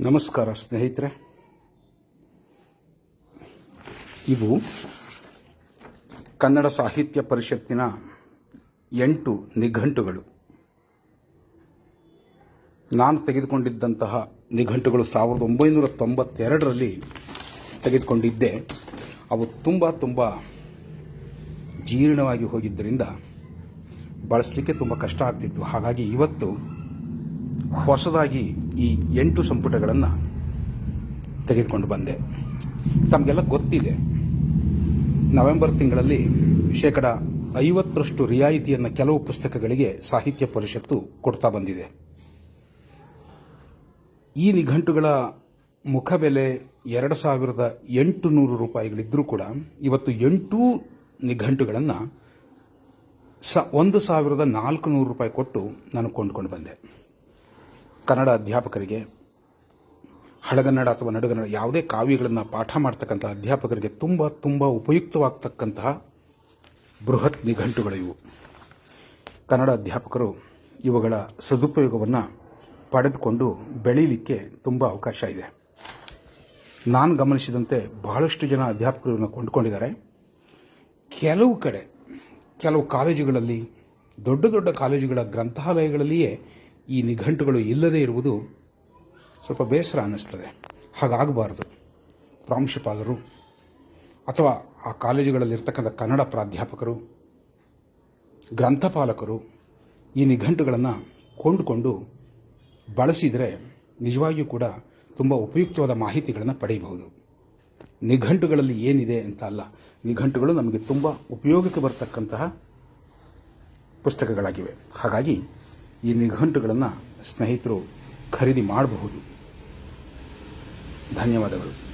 ನಮಸ್ಕಾರ ಸ್ನೇಹಿತರೆ. ಇವು ಕನ್ನಡ ಸಾಹಿತ್ಯ ಪರಿಷತ್ತಿನ ಎಂಟು ನಿಘಂಟುಗಳು. ನಾನು ತೆಗೆದುಕೊಂಡಿದ್ದಂತಹ ನಿಘಂಟುಗಳು ಸಾವಿರದ ಒಂಬೈನೂರ ತೊಂಬತ್ತೆರಡರಲ್ಲಿ ತೆಗೆದುಕೊಂಡಿದ್ದೆ. ಅವು ತುಂಬ ತುಂಬ ಜೀರ್ಣವಾಗಿ ಹೋಗಿದ್ದರಿಂದ ಬಳಸಲಿಕ್ಕೆ ತುಂಬ ಕಷ್ಟ ಆಗ್ತಿತ್ತು. ಹಾಗಾಗಿ ಇವತ್ತು ಹೊಸದಾಗಿ ಈ ಎಂಟು ಸಂಪುಟಗಳನ್ನು ತೆಗೆದುಕೊಂಡು ಬಂದೆ. ತಮಗೆಲ್ಲ ಗೊತ್ತಿದೆ. ನವೆಂಬರ್ ತಿಂಗಳಲ್ಲಿ ಶೇಕಡ ಐವತ್ತರಷ್ಟು ರಿಯಾಯಿತಿಯನ್ನು ಕೆಲವು ಪುಸ್ತಕಗಳಿಗೆ ಸಾಹಿತ್ಯ ಪರಿಷತ್ತು ಕೊಡ್ತಾ ಬಂದಿದೆ. ಈ ನಿಘಂಟುಗಳ ಮುಖಬೆಲೆ ಎರಡು ಸಾವಿರದ ಎಂಟು ನೂರು ರೂಪಾಯಿಗಳಿದ್ದರೂ ಕೂಡ ಇವತ್ತು ಎಂಟೂ ನಿಘಂಟುಗಳನ್ನು ಸ ಒಂದು ಸಾವಿರದ ನಾಲ್ಕು ನೂರು ರೂಪಾಯಿ ಕೊಟ್ಟು ನಾನು ಕೊಂಡ್ಕೊಂಡು ಬಂದೆ. ಕನ್ನಡ ಅಧ್ಯಾಪಕರಿಗೆ, ಹಳಗನ್ನಡ ಅಥವಾ ನಡುಗನ್ನಡ ಯಾವುದೇ ಕಾವ್ಯಗಳನ್ನು ಪಾಠ ಮಾಡ್ತಕ್ಕಂಥ ಅಧ್ಯಾಪಕರಿಗೆ ತುಂಬ ತುಂಬ ಉಪಯುಕ್ತವಾಗ್ತಕ್ಕಂತಹ ಬೃಹತ್ ನಿಘಂಟುಗಳು ಇವು. ಕನ್ನಡ ಅಧ್ಯಾಪಕರು ಇವುಗಳ ಸದುಪಯೋಗವನ್ನು ಪಡೆದುಕೊಂಡು ಬೆಳೀಲಿಕ್ಕೆ ತುಂಬ ಅವಕಾಶ ಇದೆ. ನಾನು ಗಮನಿಸಿದಂತೆ ಬಹಳಷ್ಟು ಜನ ಅಧ್ಯಾಪಕರು ಇವನ್ನ ಕೊಂಡುಕೊಂಡಿದ್ದಾರೆ. ಕೆಲವು ಕಡೆ, ಕೆಲವು ಕಾಲೇಜುಗಳಲ್ಲಿ, ದೊಡ್ಡ ದೊಡ್ಡ ಕಾಲೇಜುಗಳ ಗ್ರಂಥಾಲಯಗಳಲ್ಲಿಯೇ ಈ ನಿಘಂಟುಗಳು ಇಲ್ಲದೇ ಇರುವುದು ಸ್ವಲ್ಪ ಬೇಸರ ಅನ್ನಿಸ್ತದೆ. ಹಾಗಾಗಬಾರದು. ಪ್ರಾಂಶುಪಾಲರು ಅಥವಾ ಆ ಕಾಲೇಜುಗಳಲ್ಲಿರ್ತಕ್ಕಂಥ ಕನ್ನಡ ಪ್ರಾಧ್ಯಾಪಕರು, ಗ್ರಂಥಪಾಲಕರು ಈ ನಿಘಂಟುಗಳನ್ನು ಕೊಂಡುಕೊಂಡು ಬಳಸಿದರೆ ನಿಜವಾಗಿಯೂ ಕೂಡ ತುಂಬ ಉಪಯುಕ್ತವಾದ ಮಾಹಿತಿಗಳನ್ನು ಪಡೆಯಬಹುದು. ನಿಘಂಟುಗಳಲ್ಲಿ ಏನಿದೆ ಅಂತ ಅಲ್ಲ, ನಿಘಂಟುಗಳು ನಮಗೆ ತುಂಬ ಉಪಯೋಗಕ್ಕೆ ಬರತಕ್ಕಂತಹ ಪುಸ್ತಕಗಳಾಗಿವೆ. ಹಾಗಾಗಿ ಈ ನಿಘಂಟುಗಳನ್ನು ಸ್ನೇಹಿತರು ಖರೀದಿ ಮಾಡಬಹುದು. ಧನ್ಯವಾದಗಳು.